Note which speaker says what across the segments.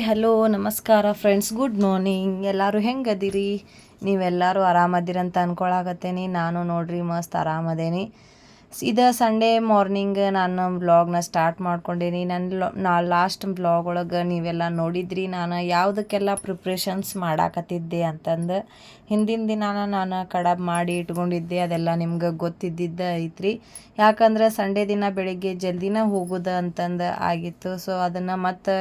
Speaker 1: Hello ನಮಸ್ಕಾರ friends good morning ಎಲ್ಲರೂ ಹೆಂಗದಿರಿ? ನೀವೆಲ್ಲರೂ ಆರಾಮದಿರಂತ ಅನ್ಕೊಳಕತ್ತೇನಿ ನಾನು ನೋಡ್ರಿ ಮಸ್ತ್ ಆರಾಮದೇನಿ. ಇದು ಸಂಡೇ ಮಾರ್ನಿಂಗ್ ನಾನು ವ್ಲಾಗ್ನ ಸ್ಟಾರ್ಟ್ ಮಾಡ್ಕೊಂಡೇನಿ. ನನ್ನ ನಾ ಲಾಸ್ಟ್ ವ್ಲಾಗ್ ಒಳಗೆ ನೀವೆಲ್ಲ ನೋಡಿದ್ರಿ. ನಾನು ಯಾವುದಕ್ಕೆಲ್ಲ ಪ್ರಿಪ್ರೇಷನ್ಸ್ ಮಾಡಾಕತ್ತಿದ್ದೆ ಅಂತಂದು ಹಿಂದಿನ ದಿನ ನಾನು ಕಡಬ್ ಮಾಡಿ ಇಟ್ಕೊಂಡಿದ್ದೆ. ಅದೆಲ್ಲ ನಿಮ್ಗೆ ಗೊತ್ತಿದ್ದಿದ್ದ ಐತ್ರಿ. ಯಾಕಂದ್ರೆ ಸಂಡೇ ದಿನ ಬೆಳಿಗ್ಗೆ ಜಲ್ದಿನ ಹೋಗುದ ಅಂತಂದು ಆಗಿತ್ತು. ಸೊ ಅದನ್ನು ಮತ್ತು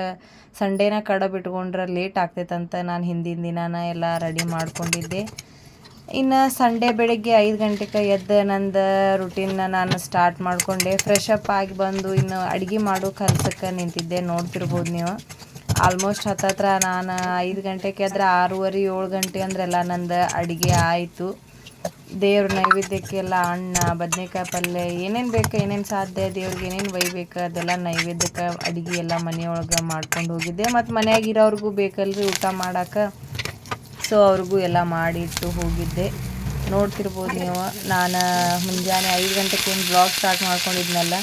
Speaker 1: ಸಂಡೇನ ಕಡಬ್ ಇಟ್ಕೊಂಡ್ರೆ ಲೇಟ್ ಆಗ್ತೈತಂತ ನಾನು ಹಿಂದಿನ ದಿನಾನ ಎಲ್ಲ ರೆಡಿ ಮಾಡ್ಕೊಂಡಿದ್ದೆ. ಇನ್ನು ಸಂಡೇ ಬೆಳಗ್ಗೆ ಐದು ಗಂಟೆಗೆ ಎದ್ದು ನಂದು ರುಟೀನ್ನ ನಾನು ಸ್ಟಾರ್ಟ್ ಮಾಡಿಕೊಂಡೆ. ಫ್ರೆಶ್ ಅಪ್ ಆಗಿ ಬಂದು ಇನ್ನು ಅಡುಗೆ ಮಾಡೋ ಕೆಲಸಕ್ಕೆ ನಿಂತಿದ್ದೆ, ನೋಡ್ತಿರ್ಬೋದು ನೀವು. ಆಲ್ಮೋಸ್ಟ್ ಹತ್ತತ್ರ ನಾನು ಐದು ಗಂಟೆಗೆ ಎದ್ರೆ ಆರೂವರೆ, ಏಳು ಗಂಟೆ ಅಂದ್ರೆಲ್ಲ ನಂದು ಅಡುಗೆ ಆಯಿತು. ದೇವ್ರ ನೈವೇದ್ಯಕ್ಕೆಲ್ಲ ಅಣ್ಣ ಬದನೇಕಾಯಿ ಪಲ್ಯ, ಏನೇನು ಬೇಕು, ಏನೇನು ಸಾಧ್ಯ, ದೇವ್ರಿಗೆ ಏನೇನು ಒಯ್ಬೇಕು ಅದೆಲ್ಲ ನೈವೇದ್ಯಕ್ಕೆ ಅಡುಗೆ ಎಲ್ಲ ಮನೆಯೊಳಗೆ ಮಾಡ್ಕೊಂಡು ಹೋಗಿದ್ದೆ. ಮತ್ತು ಮನೆಯಾಗಿರೋರಿಗೂ ಬೇಕಲ್ರಿ ಊಟ ಮಾಡೋಕೆ. ಸೊ ಅವ್ರಿಗೂ ಎಲ್ಲ ಮಾಡಿಟ್ಟು ಹೋಗಿದ್ದೆ. ನೋಡ್ತಿರ್ಬೋದು ನೀವು, ನಾನು ಮುಂಜಾನೆ ಐದು ಗಂಟೆಗೆ ಏನು ಬ್ಲಾಗ್ ಸ್ಟಾರ್ಟ್ ಮಾಡ್ಕೊಂಡಿದ್ನಲ್ಲ,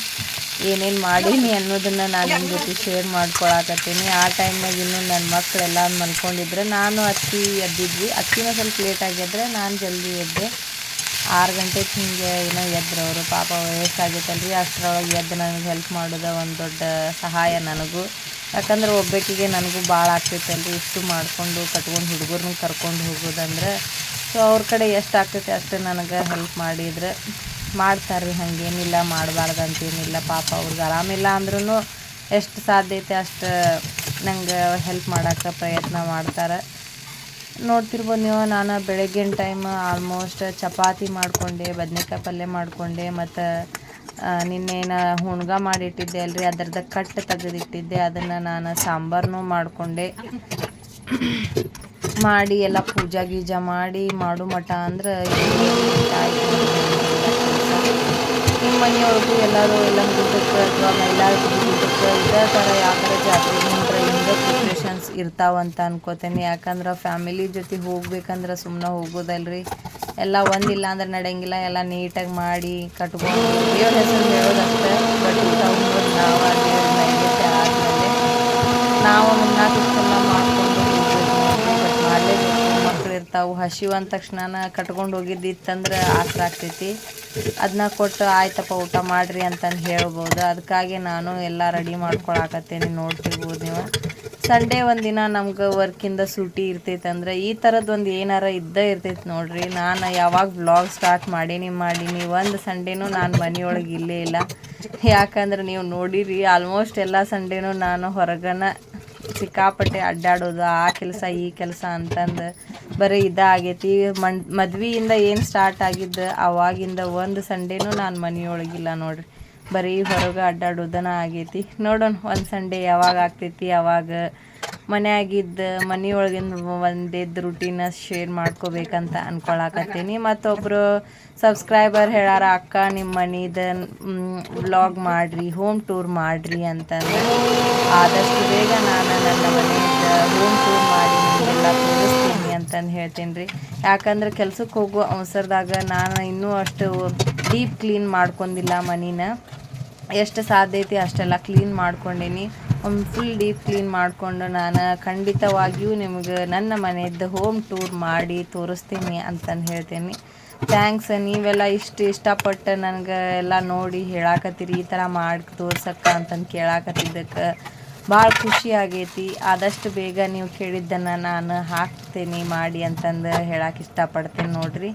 Speaker 1: ಏನೇನು ಮಾಡೀನಿ ಅನ್ನೋದನ್ನು ನಾನು ನಿಮ್ಮ ಜೊತೆ ಶೇರ್ ಮಾಡ್ಕೊಳಕತ್ತೀನಿ. ಆ ಟೈಮ್ನಾಗ ಇನ್ನೂ ನನ್ನ ಮಕ್ಕಳೆಲ್ಲ ಮಲ್ಕೊಂಡಿದ್ರೆ ನಾನು ಅಕ್ಕಿ ಎದ್ದಿದ್ವಿ. ಅಕ್ಕಿನ ಸ್ವಲ್ಪ ಲೇಟ್ ಆಗಿದ್ರೆ ನಾನು ಜಲ್ದಿ ಎದ್ದೆ. ಆರು ಗಂಟೆಗೆ ಹಿಂಗೆ ಏನೋ ಎದ್ರು ಅವರು ಪಾಪ ವಯಸ್ಸಾಗೈತಲ್ರಿ ಅಷ್ಟರೊಳಗೆ ಎದ್ದು ನನಗೆ ಹೆಲ್ಪ್ ಮಾಡೋದು ಒಂದು ದೊಡ್ಡ ಸಹಾಯ ನನಗೂ. ಯಾಕಂದ್ರೆ ಒಬ್ಬಾಕಿಗೆ ನನಗೂ ಭಾಳ ಆಗ್ತೈತಲ್ರಿ. ಇಷ್ಟು ಮಾಡಿಕೊಂಡು ಕಟ್ಕೊಂಡು ಹುಡುಗರ್ನ ಕರ್ಕೊಂಡು ಹೋಗೋದಂದ್ರೆ ಸೊ ಅವ್ರ ಕಡೆ ಎಷ್ಟು ಆಗ್ತೈತೆ ಅಷ್ಟು ನನಗೆ ಹೆಲ್ಪ್ ಮಾಡಿದ್ರೆ ಮಾಡ್ತಾರೆ ರೀ ಹಾಗೇನಿಲ್ಲ ಮಾಡಬಾರ್ದು ಅಂತೇನಿಲ್ಲ ಪಾಪ ಅವ್ರಿಗೆ ಆರಾಮಿಲ್ಲ ಅಂದ್ರೂ ಎಷ್ಟು ಸಾಧ್ಯ ಐತೆ ಅಷ್ಟು ನಂಗೆ ಹೆಲ್ಪ್ ಮಾಡೋಕ್ಕೆ ಪ್ರಯತ್ನ ಮಾಡ್ತಾರೆ. ನೋಡ್ತಿರ್ಬೋದು ನೀವು, ನಾನು ಬೆಳಗ್ಗಿನ ಟೈಮ್ ಆಲ್ಮೋಸ್ಟ್ ಚಪಾತಿ ಮಾಡಿಕೊಂಡೆ, ಬದ್ನೆಕಾಯಿ ಪಲ್ಯ ಮಾಡಿಕೊಂಡೆ, ಮತ್ತು ನಿನ್ನೇನ ಹುಣ್ಗ ಮಾಡಿಟ್ಟಿದ್ದೆ ಅಲ್ರಿ ಅದರದ ಕಟ್ಟು ತೆಗೆದಿಟ್ಟಿದ್ದೆ, ಅದನ್ನು ನಾನು ಸಾಂಬಾರನು ಮಾಡಿಕೊಂಡೆ. ಮಾಡಿ ಎಲ್ಲ ಪೂಜಾ ಗೀಜಾ ಮಾಡಿ, ಮಾಡು ಮಠ ಅಂದ್ರೆ ನಿಮ್ಮ ಮನೆಯವ್ರಿಗೂ ಎಲ್ಲರೂ ಎಲ್ಲ ಹುಡುಗಕ್ಕೆ ಅಥವಾ ಮಹಿಳಾ ಹುಡುಗಕ್ಕೆ ಇದೇ ಥರ ಯಾವ ಥರ ಜಾತ್ರೆ ಹಿಂದೆ ಹಿಂಗೆ ಪ್ರಿಪ್ರೇಷನ್ಸ್ ಇರ್ತಾವಂತ ಅನ್ಕೋತೀನಿ. ಯಾಕಂದ್ರೆ ಫ್ಯಾಮಿಲಿ ಜೊತೆ ಹೋಗ್ಬೇಕಂದ್ರೆ ಸುಮ್ಮನೆ ಹೋಗೋದಲ್ರಿ. ಎಲ್ಲ ಒಂದಿಲ್ಲ ಅಂದ್ರೆ ನಡೆಯಂಗಿಲ್ಲ ಎಲ್ಲ ನೀಟಾಗಿ ಮಾಡಿ ಕಟ್ಕೊಂಡು ದೇವ್ರ ಹೆಸರು ಬಟ್ ಊಟ ನಾವು ಆದಮೇಲೆ ನಾವು ಮಾಡಲೇಬೇಕು. ಮಕ್ಳು ಇರ್ತಾವೆ. ಹಸಿವು ಅಂದ ತಕ್ಷಣ ಕಟ್ಕೊಂಡು ಹೋಗಿದ್ದಿತ್ತಂದ್ರೆ ಆಸರ ಆಗ್ತೈತಿ. ಅದನ್ನ ಕೊಟ್ಟು ಆಯ್ತಪ್ಪ ಊಟ ಮಾಡಿರಿ ಅಂತಂದು ಹೇಳ್ಬೋದು. ಅದಕ್ಕಾಗಿ ನಾನು ಎಲ್ಲ ರೆಡಿ ಮಾಡ್ಕೊಳಕತ್ತೇನೆ. ನೋಡ್ತಿರ್ಬೋದು ನೀವು. ಸಂಡೇ ಒಂದಿನ ನಮ್ಗೆ ವರ್ಕಿಂದ ಸೂಟಿ ಇರ್ತೈತೆ ಅಂದ್ರೆ ಈ ಥರದ್ದು ಒಂದು ಏನಾರ ಇದ್ದೇ ಇರ್ತೈತೆ ನೋಡ್ರಿ. ನಾನು ಯಾವಾಗ ಬ್ಲಾಗ್ ಸ್ಟಾರ್ಟ್ ಮಾಡೀನಿ ಮಾಡೀನಿ, ಒಂದು ಸಂಡೇನೂ ನಾನು ಮನೆಯೊಳಗೆ ಇಲ್ಲೇ ಇಲ್ಲ. ಯಾಕಂದ್ರೆ ನೀವು ನೋಡಿರಿ ಆಲ್ಮೋಸ್ಟ್ ಎಲ್ಲ ಸಂಡೇನೂ ನಾನು ಹೊರಗನ ಸಿಕ್ಕಾಪಟ್ಟೆ ಅಡ್ಡಾಡೋದು, ಆ ಕೆಲಸ ಈ ಕೆಲಸ ಅಂತಂದು ಬರೀ ಇದಾಗೈತಿ ಮಣ್, ಮದ್ವೆಯಿಂದ ಏನು ಸ್ಟಾರ್ಟ್ ಆಗಿದ್ದು, ಅವಾಗಿಂದ ಒಂದು ಸಂಡೇನೂ ನಾನು ಮನೆಯೊಳಗಿಲ್ಲ ನೋಡ್ರಿ. ಬರೀ ಹೊರಗೆ ಅಡ್ಡಾಡೋದನ ಆಗೈತಿ. ನೋಡೋಣ, ಒಂದು ಸಂಡೇ ಯಾವಾಗ ಆಗ್ತೈತಿ, ಯಾವಾಗ ಮನೆಯಾಗಿದ್ದ ಮನೆಯೊಳಗಿಂದ ಒಂದೇದ್ದು ರುಟೀನ ಶೇರ್ ಮಾಡ್ಕೋಬೇಕಂತ ಅನ್ಕೊಳಕತ್ತೀನಿ. ಮತ್ತೊಬ್ಬರು ಸಬ್ಸ್ಕ್ರೈಬರ್ ಹೇಳಾರ, ಅಕ್ಕ ನಿಮ್ಮ ಮನೇದ ವ್ಲಾಗ್ ಮಾಡಿರಿ ಹೋಮ್ ಟೂರ್ ಮಾಡಿರಿ ಅಂತಂದ್ರೆ ಆದಷ್ಟು ಬೇಗ ನಾನು ನನ್ನ ಮನೆಯಿಂದ ಹೋಮ್ ಟೂರ್ ಮಾಡಿ ನಿಮಗೆಲ್ಲ ತೋರಿಸ್ತೀನಿ. ಅಂತಂದು ಹೇಳ್ತೀನಿ ರೀ ಯಾಕಂದ್ರೆ ಕೆಲ್ಸಕ್ಕೆ ಹೋಗೋ ಅವಸರದಾಗ ನಾನು ಇನ್ನೂ ಅಷ್ಟು ಡೀಪ್ ಕ್ಲೀನ್ ಮಾಡ್ಕೊಂಡಿಲ್ಲ ಮನಿನ. ಎಷ್ಟು ಸಾಧ್ಯ ಐತಿ ಅಷ್ಟೆಲ್ಲ ಕ್ಲೀನ್ ಮಾಡ್ಕೊಂಡೀನಿ. ಒಂದು ಫುಲ್ ಡೀಪ್ ಕ್ಲೀನ್ ಮಾಡಿಕೊಂಡು ನಾನು ಖಂಡಿತವಾಗಿಯೂ ನಿಮಗೆ ನನ್ನ ಮನೆಯದ್ದು ಹೋಮ್ ಟೂರ್ ಮಾಡಿ ತೋರಿಸ್ತೀನಿ ಅಂತಂದು ಹೇಳ್ತೀನಿ. ಥ್ಯಾಂಕ್ಸ್ ನೀವೆಲ್ಲ ಇಷ್ಟು ಇಷ್ಟಪಟ್ಟು ನನಗೆ ಎಲ್ಲ ನೋಡಿ ಹೇಳಾಕತ್ತೀರಿ, ಈ ಥರ ಮಾಡಿ ತೋರ್ಸಕ್ಕೆ ಅಂತಂದು ಕೇಳಾಕತ್ತಿದ್ದಕ್ಕೆ. ಭಾಳ ಖುಷಿ ಆಗೈತಿ. ಆದಷ್ಟು ಬೇಗ ನೀವು ಕೇಳಿದ್ದನ್ನು ನಾನು ಹಾಕ್ತೇನೆ, ಮಾಡಿ ಅಂತಂದು ಹೇಳಕ್ಕೆ ಇಷ್ಟಪಡ್ತೇನೆ ನೋಡ್ರಿ.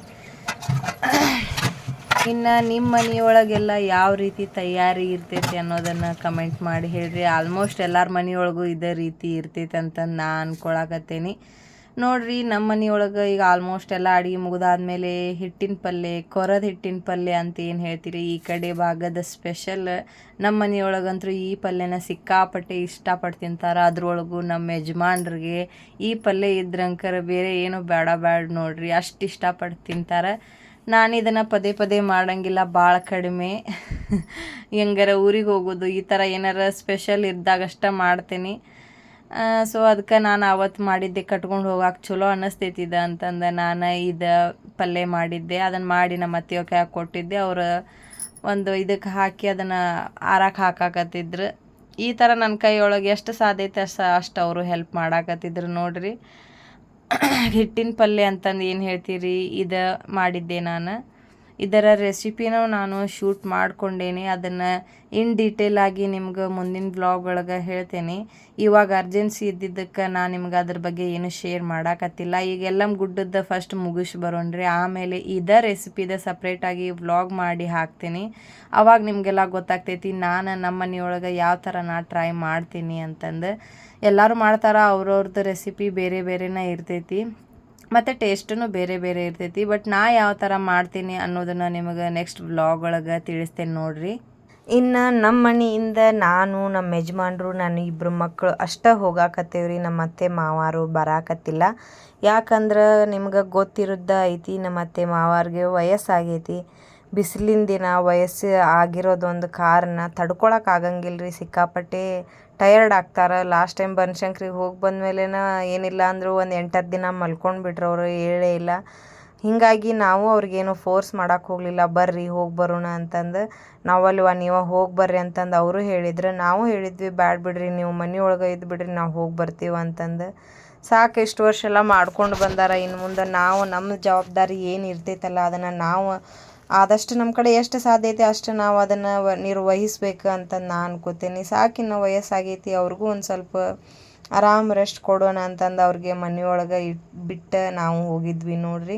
Speaker 1: ಇನ್ನು ನಿಮ್ಮ ಮನೆಯೊಳಗೆಲ್ಲ ಯಾವ ರೀತಿ ತಯಾರಿ ಇರ್ತೈತಿ ಅನ್ನೋದನ್ನು ಕಮೆಂಟ್ ಮಾಡಿ ಹೇಳ್ರಿ. ಆಲ್ಮೋಸ್ಟ್ ಎಲ್ಲರ ಮನೆಯೊಳಗೂ ಇದೇ ರೀತಿ ಇರ್ತೈತೆ ಅಂತಂದು ನಾ ಅನ್ಕೊಳಕತ್ತೇನಿ. ನೋಡ್ರಿ ನಮ್ಮ ಮನೆಯೊಳಗೆ ಈಗ ಆಲ್ಮೋಸ್ಟ್ ಎಲ್ಲ ಅಡುಗೆ ಮುಗಿದಾದ್ಮೇಲೆ ಹಿಟ್ಟಿನ ಪಲ್ಯ ಕೊರದ ಹಿಟ್ಟಿನ ಪಲ್ಯ ಅಂತ ಏನು ಹೇಳ್ತೀರಿ? ಈ ಕಡೆ ಭಾಗದ ಸ್ಪೆಷಲ್ ನಮ್ಮ ಮನೆಯೊಳಗಂತೂ ಈ ಪಲ್ಯನ ಸಿಕ್ಕಾಪಟ್ಟೆ ಇಷ್ಟಪಟ್ಟು ತಿಂತಾರೆ. ಅದ್ರೊಳಗು ನಮ್ಮ ಯಜಮಾನ್ರಿಗೆ ಈ ಪಲ್ಯ ಇದ್ರಂಕರ ಬೇರೆ ಏನೂ ಬೇಡ ಬೇಡ ನೋಡ್ರಿ, ಅಷ್ಟು ಇಷ್ಟಪಟ್ಟು ತಿಂತಾರೆ. ನಾನು ಇದನ್ನು ಪದೇ ಪದೇ ಮಾಡೋಂಗಿಲ್ಲ ಭಾಳ ಕಡಿಮೆ. ಹೆಂಗಾರ ಊರಿಗೆ ಹೋಗೋದು, ಈ ಥರ ಏನಾರ ಸ್ಪೆಷಲ್ ಇದ್ದಾಗಷ್ಟೇ ಮಾಡ್ತೀನಿ. ಸೊ ಅದಕ್ಕೆ ನಾನು ಅವತ್ತು ಮಾಡಿದ್ದೆ, ಕಟ್ಕೊಂಡು ಹೋಗಕ್ಕೆ ಚಲೋ ಅನ್ನಿಸ್ತೈತಿದ ಅಂತಂದು ನಾನು ಇದು ಪಲ್ಯ ಮಾಡಿದ್ದೆ. ಅದನ್ನು ಮಾಡಿ ನಮ್ಮ ಅತ್ತೆಯವ್ರ ಹಾಕಿ ಕೊಟ್ಟಿದ್ದೆ. ಅವರು ಒಂದು ಇದಕ್ಕೆ ಹಾಕಿ ಅದನ್ನು ಆರಕ್ಕೆ ಹಾಕಾಕತ್ತಿದ್ರು.
Speaker 2: ಈ ಥರ ನನ್ನ ಕೈಯೊಳಗೆ ಎಷ್ಟು ಸಾಧ್ಯತೆ ಅಷ್ಟು ಅಷ್ಟು ಅವರು ಹೆಲ್ಪ್ ಮಾಡಾಕತ್ತಿದ್ರು ನೋಡ್ರಿ. ಹಿಟ್ಟಿನ ಪಲ್ಯ ಅಂತಂದು ಏನು ಹೇಳ್ತೀರಿ? ಇದು ಮಾಡಿದ್ದೆ ನಾನು. ಇದರ ರೆಸಿಪಿನೂ ನಾನು ಶೂಟ್ ಮಾಡ್ಕೊಂಡೇನಿ. ಅದನ್ನು ಇನ್ ಡೀಟೇಲ್ ಆಗಿ ನಿಮ್ಗೆ ಮುಂದಿನ ಬ್ಲಾಗ್ ಒಳಗೆ ಹೇಳ್ತೇನೆ. ಇವಾಗ ಅರ್ಜೆನ್ಸಿ ಇದ್ದಿದ್ದಕ್ಕೆ ನಾನು ನಿಮ್ಗೆ ಅದ್ರ ಬಗ್ಗೆ ಏನು ಶೇರ್ ಮಾಡಾಕತ್ತಿಲ್ಲ. ಈಗ ಎಲ್ಲ ಗುಡ್ಡದ ಫಸ್ಟ್ ಮುಗಿಸಿ ಬರೋಣ್ರಿ. ಆಮೇಲೆ ಇದ ರೆಸಿಪಿದ ಸಪ್ರೇಟಾಗಿ ವ್ಲಾಗ್ ಮಾಡಿ ಹಾಕ್ತೀನಿ. ಅವಾಗ ನಿಮಗೆಲ್ಲ ಗೊತ್ತಾಗ್ತೈತಿ ನಾನು ನಮ್ಮ ಮನೆಯೊಳಗೆ ಯಾವ ಥರ ನಾ ಟ್ರೈ ಮಾಡ್ತೀನಿ ಅಂತಂದು. ಎಲ್ಲರೂ ಮಾಡ್ತಾರ ಅವ್ರವ್ರದ್ದು ರೆಸಿಪಿ ಬೇರೆ ಬೇರೆನೇ ಇರ್ತೈತಿ. ಮತ್ತು ಟೇಸ್ಟೂ ಬೇರೆ ಬೇರೆ ಇರ್ತೈತಿ. ಬಟ್ ನಾ ಯಾವ ಥರ ಮಾಡ್ತೀನಿ ಅನ್ನೋದನ್ನು ನಿಮಗೆ ನೆಕ್ಸ್ಟ್ ವ್ಲಾಗ್ ಒಳಗೆ ತಿಳಿಸ್ತೇನೆ ನೋಡ್ರಿ. ಇನ್ನು ನಮ್ಮ ಮನೆಯಿಂದ ನಾನು ನಮ್ಮ ಯಜಮಾನ್ರು ನಾನು ಇಬ್ಬರು ಮಕ್ಕಳು ಅಷ್ಟೇ ಹೋಗಾಕತ್ತೇವ್ರಿ. ನಮ್ಮ ಅತ್ತೆ ಮಾವಾರು ಬರಾಕತ್ತಿಲ್ಲ. ಯಾಕಂದ್ರೆ ನಿಮ್ಗೆ ಗೊತ್ತಿರುದ್ದ ಐತಿ, ನಮ್ಮ ಅತ್ತೆ ಮಾವಾರಿಗೆ ವಯಸ್ಸಾಗೈತಿ. ಬಿಸಿಲಿನ ದಿನ ವಯಸ್ಸು ಆಗಿರೋದೊಂದು ಕಾರಣ ತಡ್ಕೊಳಕ್ಕೆ ಆಗಂಗಿಲ್ಲ ಸಿಕ್ಕಾಪಟ್ಟೆ. ಟಯರ್ಡ್ ಆಗ್ತಾರೆ. ಲಾಸ್ಟ್ ಟೈಮ್ ಬನಶಂಕ್ರಿಗೆ ಹೋಗಿ ಬಂದಮೇಲೆನ ಏನಿಲ್ಲ ಅಂದರೂ ಒಂದು ಎಂಟತ್ತು ದಿನ ಮಲ್ಕೊಂಡು ಬಿಟ್ರು ಅವರು, ಹೇಳೇ ಇಲ್ಲ. ಹೀಗಾಗಿ ನಾವು ಅವ್ರಿಗೇನು ಫೋರ್ಸ್ ಮಾಡೋಕೆ ಹೋಗಲಿಲ್ಲ. ಬರ್ರಿ, ಹೋಗಿ ಬರೋಣ ಅಂತಂದು ನಾವಲ್ವ, ನೀವು ಹೋಗಿ ಬರ್ರಿ ಅಂತಂದು ಅವರು ಹೇಳಿದ್ರು. ನಾವು ಹೇಳಿದ್ವಿ, ಬ್ಯಾಡ್ ಬಿಡ್ರಿ, ನೀವು ಮನೆ ಒಳಗೆ ಇದ್ದು ಬಿಡ್ರಿ, ನಾವು ಹೋಗಿ ಬರ್ತೀವಿ ಅಂತಂದು. ಸಾಕು ಇಷ್ಟು ವರ್ಷ ಎಲ್ಲ ಮಾಡ್ಕೊಂಡು ಬಂದಾರ. ಇನ್ನು ಮುಂದೆ ನಾವು ನಮ್ಮ ಜವಾಬ್ದಾರಿ ಏನು ಇರ್ತೈತಲ್ಲ, ಅದನ್ನು ನಾವು ಆದಷ್ಟು ನಮ್ಮ ಕಡೆ ಎಷ್ಟು ಸಾಧ್ಯ ಐತೆ ಅಷ್ಟು ನಾವು ಅದನ್ನು ನಿರ್ವಹಿಸ್ಬೇಕು ಅಂತ ನಾನು ಅನ್ಕೋತೀನಿ. ಸಾಕಿನ ವಯಸ್ಸಾಗೈತಿ, ಅವ್ರಿಗೂ ಒಂದು ಸ್ವಲ್ಪ ಆರಾಮ್ ರೆಸ್ಟ್ ಕೊಡೋಣ ಅಂತಂದು ಅವ್ರಿಗೆ ಮನೆಯೊಳಗೆ ಇಟ್ಟು ಬಿಟ್ಟು ನಾವು ಹೋಗಿದ್ವಿ ನೋಡ್ರಿ.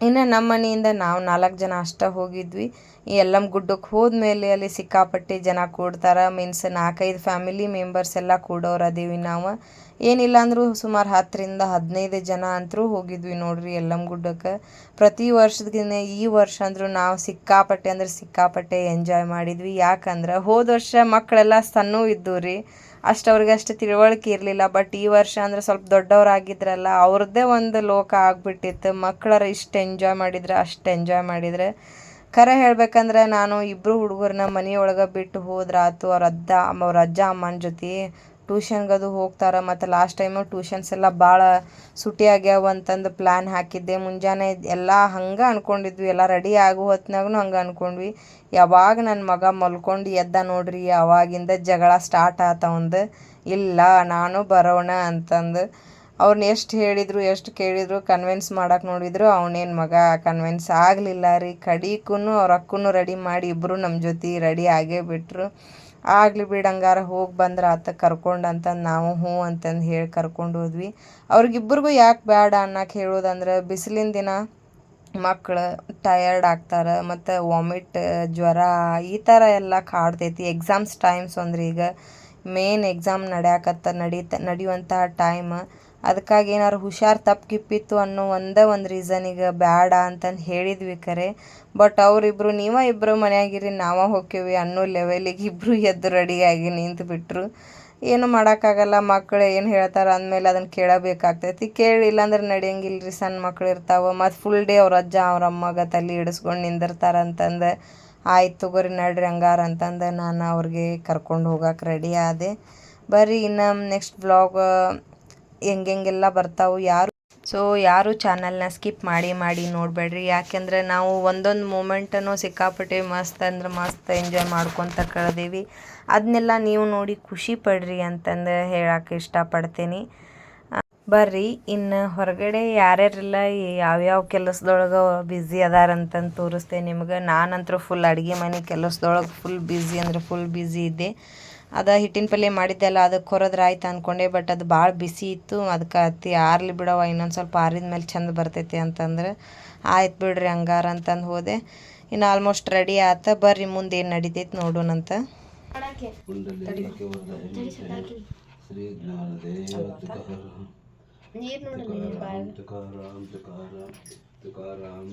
Speaker 2: ಇನ್ನು ನಮ್ಮ ಮನೆಯಿಂದ ನಾವು ನಾಲ್ಕು ಜನ ಅಷ್ಟೇ ಹೋಗಿದ್ವಿ. ಎಲ್ಲಮ್ಮ ಗುಡ್ಡಕ್ಕೆ ಹೋದ್ಮೇಲೆ ಅಲ್ಲಿ ಸಿಕ್ಕಾಪಟ್ಟೆ ಜನ ಕೂಡ್ತಾರೆ. ಮೀನ್ಸ್ ನಾಲ್ಕೈದು ಫ್ಯಾಮಿಲಿ ಮೆಂಬರ್ಸ್ ಎಲ್ಲ ಕೂಡೋರು ಅದೀವಿ ನಾವು. ಏನಿಲ್ಲ ಅಂದರೂ ಸುಮಾರು ಹತ್ತರಿಂದ ಹದಿನೈದು ಜನ ಅಂತರೂ ಹೋಗಿದ್ವಿ ನೋಡ್ರಿ ಎಲ್ಲಮ್ಮ ಗುಡ್ಡಕ್ಕೆ ಪ್ರತಿ ವರ್ಷದಗಿನ ಈ ವರ್ಷ ಅಂದರೂ ನಾವು ಸಿಕ್ಕಾಪಟ್ಟೆ ಅಂದ್ರೆ ಸಿಕ್ಕಾಪಟ್ಟೆ ಎಂಜಾಯ್ ಮಾಡಿದ್ವಿ. ಯಾಕಂದ್ರೆ ಹೋದ ವರ್ಷ ಮಕ್ಕಳೆಲ್ಲ ಸಣ್ಣ ಇದ್ದವು ರೀ ಅಷ್ಟು ಅವ್ರಿಗೆ ಅಷ್ಟು ತಿಳುವಳಿಕೆ ಇರಲಿಲ್ಲ. ಬಟ್ ಈ ವರ್ಷ ಅಂದರೆ ಸ್ವಲ್ಪ ದೊಡ್ಡವರಾಗಿದ್ರಲ್ಲ, ಅವ್ರದ್ದೇ ಒಂದು ಲೋಕ ಆಗಿಬಿಟ್ಟಿತ್ತು. ಮಕ್ಕಳರ ಇಷ್ಟು ಎಂಜಾಯ್ ಮಾಡಿದ್ರೆ ಅಷ್ಟು ಎಂಜಾಯ್ ಮಾಡಿದರೆ. ಖರೆ ಹೇಳ್ಬೇಕಂದ್ರೆ ನಾನು ಇಬ್ಬರು ಹುಡುಗರನ್ನ ಮನೆಯೊಳಗೆ ಬಿಟ್ಟು ಹೋದ್ರಾತು ಅವ್ರ ಅಜ್ಜ ಅವ್ರ ಅಜ್ಜ, ಅಮ್ಮನ ಜೊತೆ ಟ್ಯೂಷನ್ಗದು ಹೋಗ್ತಾರೆ ಮತ್ತು ಲಾಸ್ಟ್ ಟೈಮು ಟ್ಯೂಷನ್ಸ್ ಎಲ್ಲ ಭಾಳ ಸುಟಿ ಆಗ್ಯಾವ ಅಂತಂದು ಪ್ಲ್ಯಾನ್ ಹಾಕಿದ್ದೆ. ಮುಂಜಾನೆ ಎಲ್ಲ ಹಂಗೆ ಅಂದ್ಕೊಂಡಿದ್ವಿ ಎಲ್ಲ ರೆಡಿ ಆಗೋ ಹೊತ್ನಾಗೂ ಹಂಗೆ ಅಂದ್ಕೊಂಡ್ವಿ ಯಾವಾಗ ನನ್ನ ಮಗ ಮಲ್ಕೊಂಡು ಎದ್ದ ನೋಡ್ರಿ, ಅವಾಗಿಂದ ಜಗಳ ಸ್ಟಾರ್ಟ್ ಆತವಂದು ಇಲ್ಲ, ನಾನು ಬರೋಣ ಅಂತಂದು. ಅವ್ರನ್ನ ಎಷ್ಟು ಹೇಳಿದರು, ಎಷ್ಟು ಕೇಳಿದ್ರು ಕನ್ವಿನ್ಸ್ ಮಾಡೋಕೆ ನೋಡಿದ್ರು, ಅವನೇನು ಮಗ ಕನ್ವಿನ್ಸ್ ಆಗಲಿಲ್ಲ ರೀ. ಕಡೀಕೂ ಅವ್ರ ಅಕ್ಕೂ ರೆಡಿ ಮಾಡಿ ಇಬ್ಬರು ನಮ್ಮ ಜೊತೆ ರೆಡಿ ಆಗೇ ಬಿಟ್ಟರು ಆಗಲಿ ಬಿಡಂಗಾರ ಹೋಗಿ ಬಂದ್ರೆ ಆತ ಕರ್ಕೊಂಡು ಅಂತಂದು ನಾವು ಹ್ಞೂ ಅಂತಂದು ಹೇಳಿ ಕರ್ಕೊಂಡು ಹೋದ್ವಿ. ಅವ್ರಿಗಿಬ್ಬರಿಗೂ ಯಾಕೆ ಬೇಡ ಅನ್ನಕ್ಕೆ ಹೇಳೋದಂದ್ರೆ ಬಿಸಿಲಿನ ದಿನ ಮಕ್ಕಳು ಟಯರ್ಡ್ ಆಗ್ತಾರೆ ಮತ್ತು ವಾಮಿಟ್ ಜ್ವರ ಈ ಥರ ಎಲ್ಲ ಕಾಡ್ತೈತಿ. ಎಕ್ಸಾಮ್ಸ್ ಟೈಮ್ಸ್ ಅಂದ್ರೆ ಈಗ ಮೇನ್ ಎಕ್ಸಾಮ್ ನಡೆಯಾಕತ್ತ ನಡೀತ ನಡೆಯುವಂಥ ಟೈಮ್ ಅದಕ್ಕಾಗಿ ಏನಾರು ಹುಷಾರು ತಪ್ಪಿಗಿಪ್ಪಿತ್ತು ಅನ್ನೋ ಒಂದೇ ಒಂದು ರೀಸನಿಗೆ ಬೇಡ ಅಂತಂದು ಹೇಳಿದ್ವಿ ಖರೆ ಬಟ್ ಅವರಿಬ್ಬರು ನೀವೇ ಇಬ್ಬರು ಮನೆಯಾಗಿರಿ, ನಾವೇ ಹೋಗ್ತೀವಿ ಅನ್ನೋ ಲೆವೆಲಿಗೆ ಇಬ್ಬರು ಎದ್ದು ರೆಡಿಯಾಗಿ ನಿಂತು ಬಿಟ್ಟರು ಏನು ಮಾಡೋಕ್ಕಾಗಲ್ಲ ಮಕ್ಕಳು ಏನು ಹೇಳ್ತಾರೆ ಅಂದಮೇಲೆ ಅದನ್ನು ಕೇಳಬೇಕಾಗ್ತೈತಿ. ಕೇಳಿಲ್ಲ ಅಂದ್ರೆ ನಡೆಯಂಗಿಲ್ಲ ರೀ ಸಣ್ಣ ಮಕ್ಳು ಇರ್ತಾವೆ. ಮತ್ತು ಫುಲ್ ಡೇ ಅವ್ರ ಅಜ್ಜ, ಅವ್ರ ಅಮ್ಮಗ ತಲೆ ಇಡಿಸ್ಕೊಂಡು ನಿಂದಿರ್ತಾರೆ ಅಂತಂದು. ಆಯ್ತು ತಗೋರಿ, ನಡ್ರಿ ಹಂಗಾರ ಅಂತಂದು. ನಾನು ಅವ್ರಿಗೆ ಕರ್ಕೊಂಡು ಹೋಗಕ್ಕೆ ರೆಡಿ ಆದೆ. ಬರ್ರಿ ಇನ್ನು ನೆಕ್ಸ್ಟ್ ವ್ಲಾಗ್ ಹೆಂಗೆಲ್ಲ ಬರ್ತಾವು ಯಾರು? ಸೊ ಯಾರು ಚಾನಲ್ನ ಸ್ಕಿಪ್ ಮಾಡಿ ಮಾಡಿ ನೋಡಬೇಡ್ರಿ. ಯಾಕೆಂದರೆ ನಾವು ಒಂದೊಂದು ಮೂಮೆಂಟನ್ನು ಸಿಕ್ಕಾಪಟ್ಟೆ ಮಸ್ತ್ ಅಂದ್ರೆ ಮಸ್ತ್ ಎಂಜಾಯ್ ಮಾಡ್ಕೊತ ಕಳೆದೀವಿ. ಅದನ್ನೆಲ್ಲ ನೀವು ನೋಡಿ ಖುಷಿ ಪಡ್ರಿ ಅಂತಂದು ಹೇಳಕ್ಕೆ ಇಷ್ಟಪಡ್ತೀನಿ. ಬರ್ರಿ, ಇನ್ನು ಹೊರಗಡೆ ಯಾರ್ಯಾರೆಲ್ಲ ಯಾವ್ಯಾವ ಕೆಲಸದೊಳಗೆ ಬ್ಯುಸಿ ಅದಾರಂತಂದು ತೋರಿಸ್ತೆ ತೋರಿಸ್ತೇನೆ ನಿಮ್ಗೆ. ನಾನಂತರೂ ಫುಲ್ ಅಡುಗೆ ಮನೆ ಕೆಲಸದೊಳಗೆ ಫುಲ್ ಬ್ಯುಸಿ ಅಂದ್ರೆ ಫುಲ್ ಬ್ಯುಸಿ ಇದ್ದೆ. ಅದ ಹಿಟ್ಟಿನ ಪಲ್ಯ ಮಾಡಿದ್ದೆಲ್ಲ ಅದಕ್ಕೆ ಕೊರದ್ರೆ ಆಯ್ತು ಅಂದ್ಕೊಂಡೆ ಬಟ್ ಅದು ಭಾಳ ಬಿಸಿ ಇತ್ತು. ಅದಕ್ಕೆ ಅತ್ತಿ ಆರ್ಲಿ ಬಿಡವ ಇನ್ನೊಂದು ಸ್ವಲ್ಪ ಆರಿದ ಮೇಲೆ ಚಂದ ಬರ್ತೈತಿ ಅಂತಂದ್ರೆ. ಆಯ್ತು ಬಿಡ್ರಿ ಹಂಗಾರ ಅಂತಂದು ಹೋದೆ. ಇನ್ನು ಆಲ್ಮೋಸ್ಟ್ ರೆಡಿ ಆತ. ಬರ್ರಿ, ಮುಂದೆ ಏನು ನಡಿತೈತಿ ನೋಡೋಣಂತ
Speaker 3: ತುಕಾರಾಮ್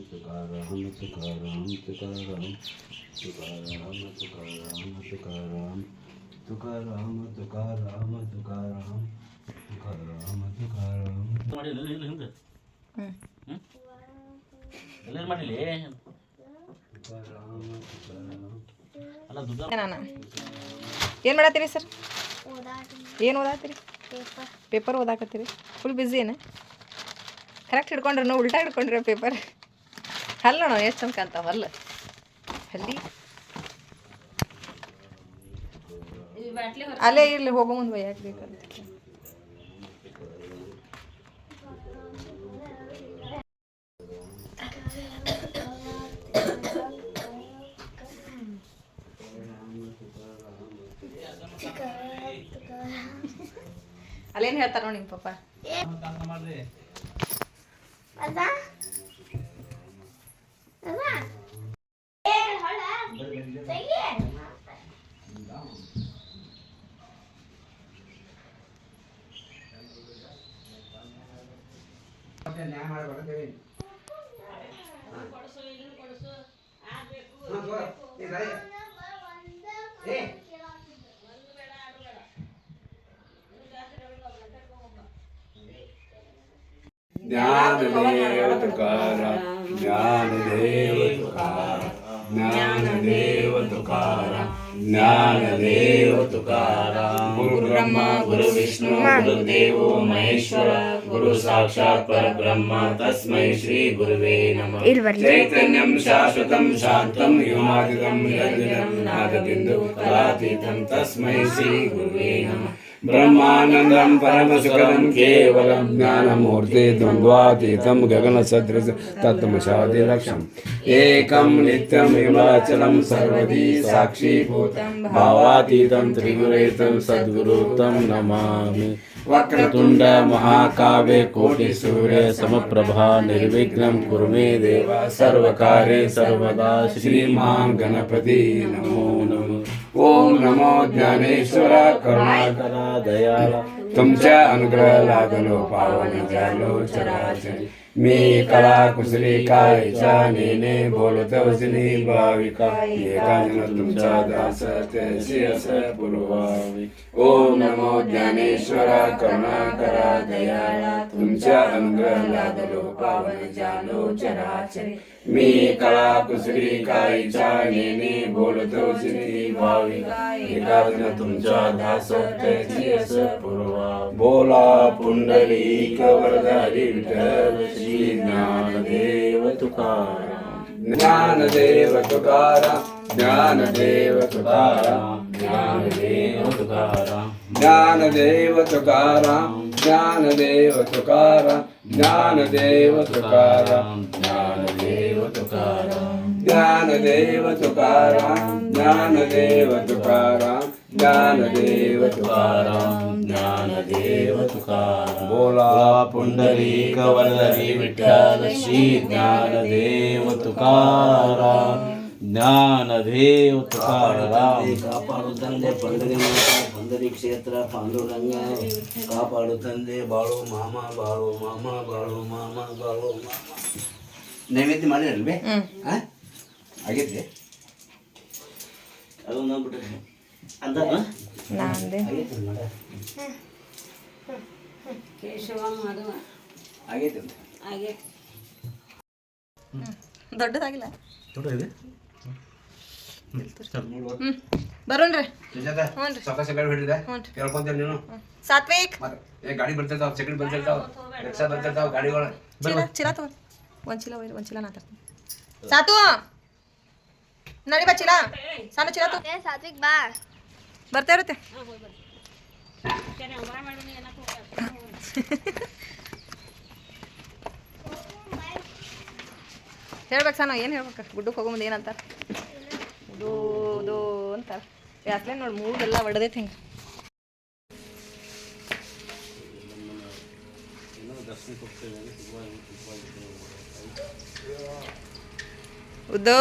Speaker 3: ತುಕಾರಾಮ ತುಕಾರಾಮ ತುಕಾರಾಮ ತುಕಾರಾಮ ತುಕಾರಾಮ.
Speaker 2: ಏನು ಮಾಡತ್ತೀರಿ ಸರ್? ಏನು ಓದಾತ್ತೀರಿ ಪೇಪರ್. ಓದಾಕತ್ತೀರಿ? ಫುಲ್ ಬ್ಯುಸಿ ಏನು? ಕರೆಕ್ಟ್ ಹಿಡ್ಕೊಂಡ್ರೆ ಉಲ್ಟಾ ಹಿಡ್ಕೊಂಡ್ರೆ ಪೇಪರ್. ಹಲ್ಲ ಎಷ್ಟು ಚಂದ ಕಾಂತಾವ ಹಲ್ಲ. ಹಲ್ಲಿ. ಅಲ್ಲೇ ಇರ್ಲಿ ಹೋಗೋ ಮುಂದೆ ಒಯ್ಯಾಕ ಬೇಕಂತ ನೀ ಸರಿ ಏ. ಜ್ಞಾನದೇವ
Speaker 4: ತುಕಾರ ಜ್ಞಾನದೇವ ತುಕಾರ ಜ್ಞಾನದೇವ ತುಕಾರ ಜ್ಞಾನದೇವ ತುಕಾರ. ಗುರು ಬ್ರಹ್ಮ ಗುರು ವಿಷ್ಣು ಗುರು ದೇವೋ ಮಹೇಶ್ವರ. गुरु साक्षात् परब्रह्म तस्मै श्री गुरुवे नमः। चैतन्यं शाश्वतं शान्तं योमादितं निरञ्जनं नादबिन्दु कलातीतं तस्मै श्री गुरुवे नमः। ब्रह्मानन्दं परमसुखदं केवलं ज्ञानमूर्ति द्वन्द्वातीतं गगनसदृश तत्त्वमशादिलक्ष्यम् एकं नित्यं हिमाचलं सर्वदी साक्षीभूतं भावातीतं त्रिगुरेतं सद्गुरुतं नमामि। वक्रतुण्ड महाकाव्ये कोटिसूर्य समप्रभा निर्विघ्नं कुरु मे देव। सर्वकारे सर्वदा श्रीमान् गणपति। नमो नमः। ॐ नमो ज्ञानेश्वर करुणाकरा दयाला तुमच्या अनुग्रह लागलो पावन झालो चराचरी। मी कला कुसरी कायच्या नेने बोलत वचनी भाविका एकाजन तुमचा दास त्याशी अस पुरवावी ओम नमो ज्ञानेश्वर करुणाकरा दयाळा तुमच्या अंग लागलो पावन जालो चराचरे मी कला कुसरी कायच्या नेने बोलत वचनी भाविका एकाजन तुमचा दास त्याची अस पुरवा बोला पुंडलिक वरदारी विठ्ठल ज्ञानदेव तुकाराम ज्ञानदेव तुकाराम ज्ञानदेव तुकाराम ज्ञानदेव तुकाराम ज्ञानदेव तुकाराम ज्ञानदेव तुकाराम ज्ञानदेव तुकाराम ज्ञानदेव तुकाराम ज्ञानदेव तुकाराम ज्ञानदेव तुकाराम ज्ञानदेव तुकाराम ज्ञानदेव तुकाराम बोला पुंडलिक वरदरी विठ्ठल श्री ज्ञानदेव तुकाराम ज्ञानदेव तुकाराम
Speaker 3: ಕಾಪಾಡು ತಂದೆ ಪಂಡರಿನಾಥ ಪಂಡರಿ ಕ್ಷೇತ್ರ ಪಾಂಡುರಂಗ ಕಾಪಾಡು ತಂದೆ ಬಾಳು ಮಾಮ ಬಾಳು ಮಾಮ ಬಾಳು ಮಾಮ ಬಾಳು ಮಾಮ ನೈವೇದ್ಯ ಮಾಡಿರಲ್ವೇ
Speaker 2: ಹ್ಞೂ
Speaker 3: ಆಗೈತೆ ಅದೊಂದು ಅಂದ್ಬಿಟ್ರೆ ಅಂದ
Speaker 2: ನಾಂದೆ ದೊಡ್ಡದಾಗಿಲ್ಲ. ಬರೋಣ್ರಿ
Speaker 4: ಗಾಡಿ ಹಿಡಿದ.
Speaker 2: ಹ್ಞೂನ್ರಿ.
Speaker 4: ಕೇಳ್ಕೊಂತೇನೆ ನೀನು.
Speaker 2: ಸಾತ್ವಿಕ್.
Speaker 4: ಏ ಗಾಡಿ ಬರ್ತಿರ್ತಾವ ಸೆಕೆಂಡ್ ಬರ್ತಿರ್ತಾವ ರಿಕ್ಷಾ ಬರ್ತಿರ್ತಾವ ಗಾಡಿಗಳು.
Speaker 2: ಚೀಲ ಚೀಲ ತಗೋ. ಒಂದು ಚೀಲ ಒಯ್ರಿ ಒಂದು ಚೀಲ ನಾ ತರ್ತೀನಿ. ಸಾತು. ನಡಿ ಬಾ ಚೀಲ ಸಣ್ಣ ಚೀಲ ತಗೋ.
Speaker 5: ಏ ಸಾತ್ವಿಕ್ ಬಾ.
Speaker 2: ಬರ್ತಾ ಇರುತ್ತೆ? ಹೇಳ್ಬೇಕು ಸಾನು, ಏನು ಹೇಳ್ಬೇಕು? ಗುಡ್ಡಕ್ಕೆ ಹೋಗೋ ಮುಂದೆ ಏನಂತಾರೆ? ಇದು ಇದು ಅಂತಾರೆ. ಯಾಸ್ಲೆ ನೋಡಿ ಮೂಗೆಲ್ಲ ಒಡೆದೈತೆ ಹಿಂಗೆ. ಉದೋ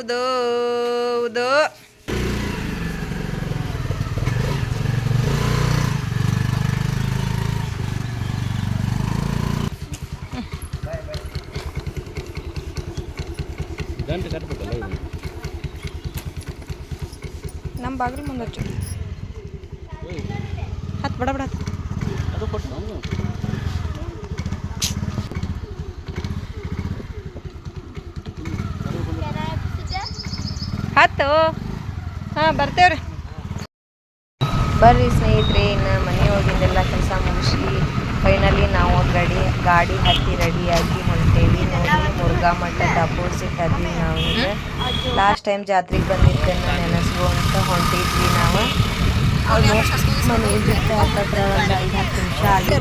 Speaker 2: ಉದೋ ಉದೋ ನಮ್ಮ ಬಾಗಿಲು ಮುಂದೆ ಹಚ್ಚು. ಹತ್ತು ಬಡ ಬಡ ಹತ್ತು. ಹಾಂ, ಬರ್ತೇವ್ರಿ. ಬರ್ರಿ ಸ್ನೇಹಿತರೆ, ಇನ್ನು ಮನೆ ಹೋಗಿದ್ದೆಲ್ಲ ಕೆಲಸ ಮುಗಿಸಿ ಫೈನಲಿ ನಾವು ಗಾಡಿ ಗಾಡಿ ಹತ್ತಿ ರೆಡಿಯಾಗಿ ಹೊಂಟೇವಿ. ನೋಡಿ ಮುರುಘಾ ಮಠದ ಅಪೋಸಿಟ್ ಅದೀವಿ ನಾವು ಲಾಸ್ಟ್ ಟೈಮ್ ಜಾತ್ರೆಗೆ ಬಂದಿದ್ದನ್ನು ನೆನೆಸ್ಕೊಂತ ಹೊಂಟಿದ್ವಿ ನಾವು. ಆಲ್ಮೋಸ್ಟ್ ಮನೆ ಬಿಟ್ಟು ಒಂದು ಐದು ಹತ್ತು ನಿಮಿಷ ಆಗಿದೆ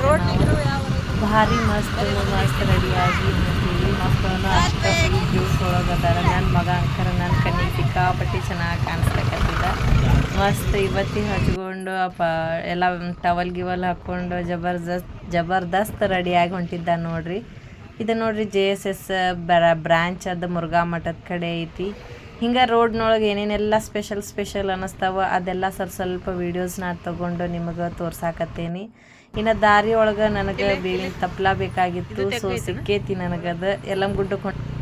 Speaker 2: ನಾವು. ಭಾರಿ ಮಸ್ತ್ ಮಸ್ತ್ ರೆಡಿಯಾಗಿ ನಿಂತೀವಿ ಮಕ್ಕಳನ್ನು ಅಷ್ಟ ಫುಲ್ ಜ್ಯೂಸ್ ಒಳಗದಾರ. ನನ್ನ ಮಗ ಅಂಕರ ನನ್ನ ಕಣ್ಣಿಗೆ ಸಿಕ್ಕಾಪಟ್ಟಿ ಚೆನ್ನಾಗಿ ಕಾಣಿಸ್ಲಿಕತ್ತಿದ್ದ ಮಸ್ತ್ ಇವತ್ತಿ ಹಚ್ಕೊಂಡು ಅಪ್ಪ ಎಲ್ಲ ಟವಲ್ ಗಿವಲ್ ಹಾಕ್ಕೊಂಡು ಜಬರ್ದಸ್ತ್ ಜಬರ್ದಸ್ತ್ ರೆಡಿಯಾಗಿ ಹೊಂಟಿದ್ದ ನೋಡ್ರಿ. ಇದು ನೋಡ್ರಿ ಜೆ ಎಸ್ ಎಸ್ ಬ್ರಾಂಚ್ ಅದು ಮುರುಘಾ ಮಠದ ಕಡೆ ಐತಿ. ಹಿಂಗೆ ರೋಡ್ನೊಳಗೆ ಏನೇನೆಲ್ಲ ಸ್ಪೆಷಲ್ ಸ್ಪೆಷಲ್ ಅನ್ನಿಸ್ತಾವ ಅದೆಲ್ಲ ಸ್ವಲ್ಪ ಸ್ವಲ್ಪ ವೀಡಿಯೋಸ್ನ ತಗೊಂಡು ನಿಮಗೆ ತೋರ್ಸಾಕತ್ತೇನಿ. ಇನ್ನು ದಾರಿ ಒಳಗೆ ನನಗೆ ಬೇವಿನ ತಪ್ಪಲ ಬೇಕಾಗಿತ್ತು ಸೊ ಸಿಕ್ಕೇತಿ ನನಗದು. ಎಲ್ಲ ಗುಡ್ಡಕ್ಕೆ
Speaker 3: ಬಿಡಿ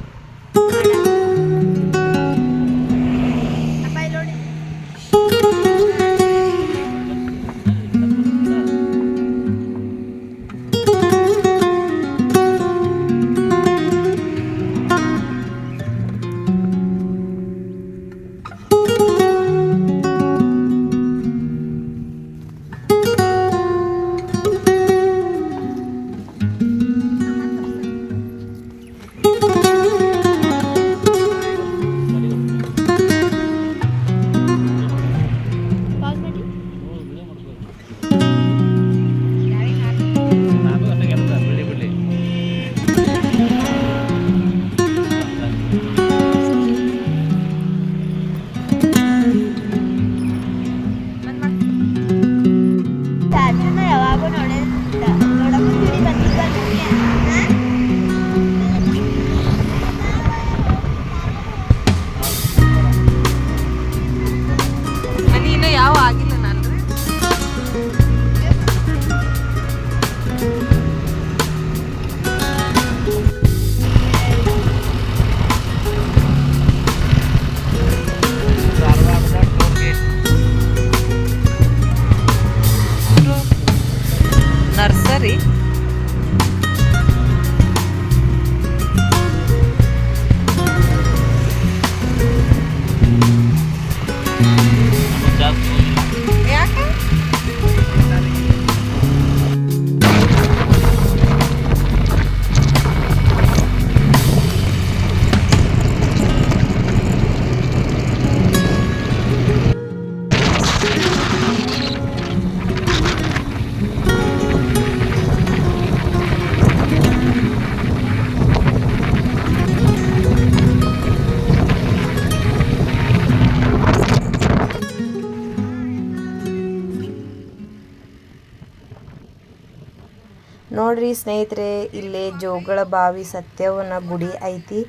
Speaker 2: ನೋಡ್ರಿ ಸ್ನೇಹಿತರೆ, ಇಲ್ಲೇ ಜೋಗಳ ಬಾವಿ ಸತ್ಯವನ ಗುಡಿ ಐತಿ.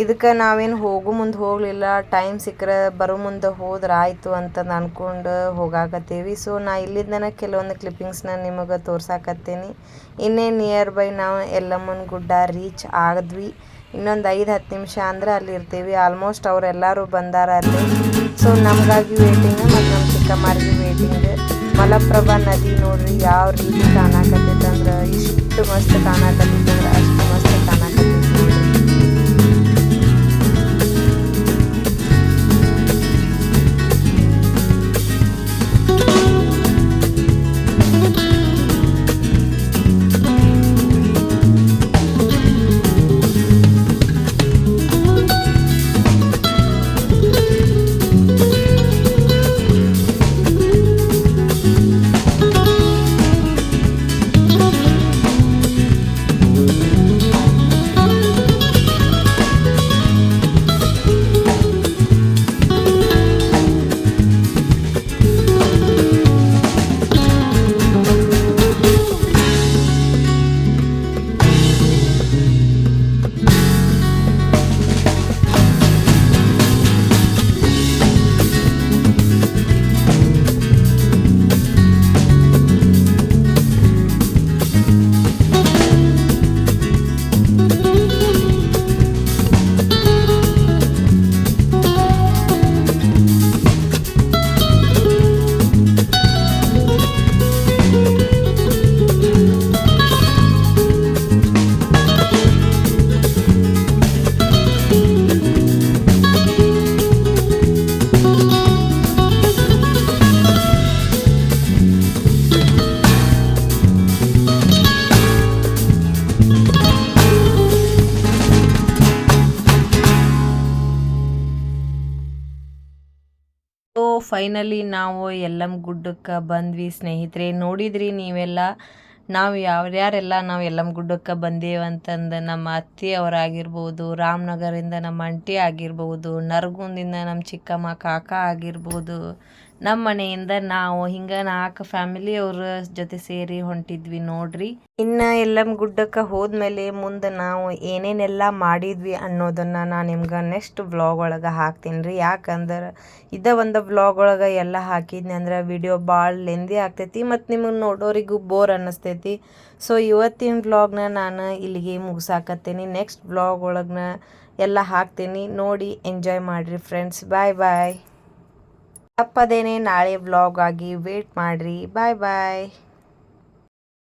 Speaker 2: ಇದಕ್ಕೆ ನಾವೇನು ಹೋಗು ಮುಂದೆ ಹೋಗಲಿಲ್ಲ. ಟೈಮ್ ಸಿಕ್ಕರೆ ಬರೋ ಮುಂದೆ ಹೋದ್ರೆ ಆಯಿತು ಅಂತ ಅಂದ್ಕೊಂಡು ಹೋಗಾಕತ್ತೀವಿ. ಸೊ ನಾ ಇಲ್ಲಿಂದನೇ ಕೆಲವೊಂದು ಕ್ಲಿಪ್ಪಿಂಗ್ಸ್ನ ನಿಮಗೆ ತೋರ್ಸಾಕತ್ತೀನಿ. ಇನ್ನೇ ನಿಯರ್ ಬೈ ನಾವು ಎಲ್ಲಮ್ಮನ ಗುಡ್ಡ ರೀಚ್ ಆಗದ್ವಿ ಇನ್ನೊಂದು ಐದು, ಹತ್ತು ನಿಮಿಷ ಅಂದ್ರೆ ಅಲ್ಲಿ ಇರ್ತೀವಿ. ಆಲ್ಮೋಸ್ಟ್ ಅವರೆಲ್ಲರೂ ಬಂದಾರ ಅಲ್ಲಿ. ಸೊ ನಮಗಾಗಿ ವೇಟಿಂಗ್ ಮತ್ತು ನಮ್ಮ ಚಿಕ್ಕಮ್ಮರಿಗೆ ವೇಟಿಂಗ್ ಮಲಪ್ರಭಾ ನದಿ ನೋಡ್ರಿ ಯಾವ ರೀತಿ ಕಾಣಕತ್ತೈತಂದ್ರ ಇಷ್ಟು ಮಸ್ತ್ ಕಾಣಕತ್ತೈತಂದ್ರ ಫೈನಲಿ ನಾವು ಎಲ್ಲಮ್ ಗುಡ್ಡಕ್ಕೆ ಬಂದ್ವಿ, ಸ್ನೇಹಿತರೆ. ನೋಡಿದ್ರಿ ನೀವೆಲ್ಲ? ನಾವು ಯಾರ್ಯಾರೆಲ್ಲ ನಾವು ಎಲ್ಲಮ್ ಗುಡ್ಡಕ್ಕೆ ಬಂದೇವಂತಂದು ನಮ್ಮ ಅತ್ತೆಯವರಾಗಿರ್ಬೋದು ರಾಮನಗರಿಂದ ನಮ್ಮ ಅಂಟಿ ಆಗಿರ್ಬೋದು, ನರಗುಂದಿಂದ ನಮ್ಮ ಚಿಕ್ಕಮ್ಮ ಕಾಕ ಆಗಿರ್ಬೋದು ನಮ್ಮ ಮನೆಯಿಂದ ನಾವು ಹಿಂಗೆ ನಾಲ್ಕು ಫ್ಯಾಮಿಲಿಯವ್ರ ಜೊತೆ ಸೇರಿ ಹೊಂಟಿದ್ವಿ ನೋಡ್ರಿ. ಇನ್ನ ಎಲ್ಲಮ್ ಗುಡ್ಡಕ್ಕ ಹೋದ್ಮೇಲೆ ಮುಂದೆ ನಾವು ಏನೇನೆಲ್ಲ ಮಾಡಿದ್ವಿ ಅನ್ನೋದನ್ನ ನಾನು ನಿಮ್ಗ ನೆಕ್ಸ್ಟ್ ಬ್ಲಾಗ್ ಒಳಗೆ ಹಾಕ್ತೀನಿ ರೀ ಯಾಕಂದ್ರೆ ಇದ ಒಂದು ಬ್ಲಾಗ್ ಒಳಗೆ ಎಲ್ಲ ಹಾಕಿದ್ನಿ ಅಂದ್ರೆ ವಿಡಿಯೋ ಭಾಳ ಲೆಂದಿ ಆಗ್ತೈತಿ ಮತ್ತು ನಿಮಗೆ ನೋಡೋರಿಗೂ ಬೋರ್ ಅನ್ನಿಸ್ತೈತಿ. ಸೊ ಇವತ್ತಿನ ವ್ಲಾಗ್ನ ನಾನು ಇಲ್ಲಿಗೆ ಮುಗಿಸಾಕತ್ತೀನಿ. ನೆಕ್ಸ್ಟ್ ಬ್ಲಾಗ್ ಒಳಗ್ನ ಎಲ್ಲ ಹಾಕ್ತೀನಿ. ನೋಡಿ ಎಂಜಾಯ್ ಮಾಡಿರಿ ಫ್ರೆಂಡ್ಸ್ ಬಾಯ್ ಬಾಯ್ ತಪ್ಪದೇನೆ ನಾಳೆ ವ್ಲಾಗ್ ಆಗಿ ವೇಟ್ ಮಾಡ್ರಿ. ಬಾಯ್ ಬಾಯ್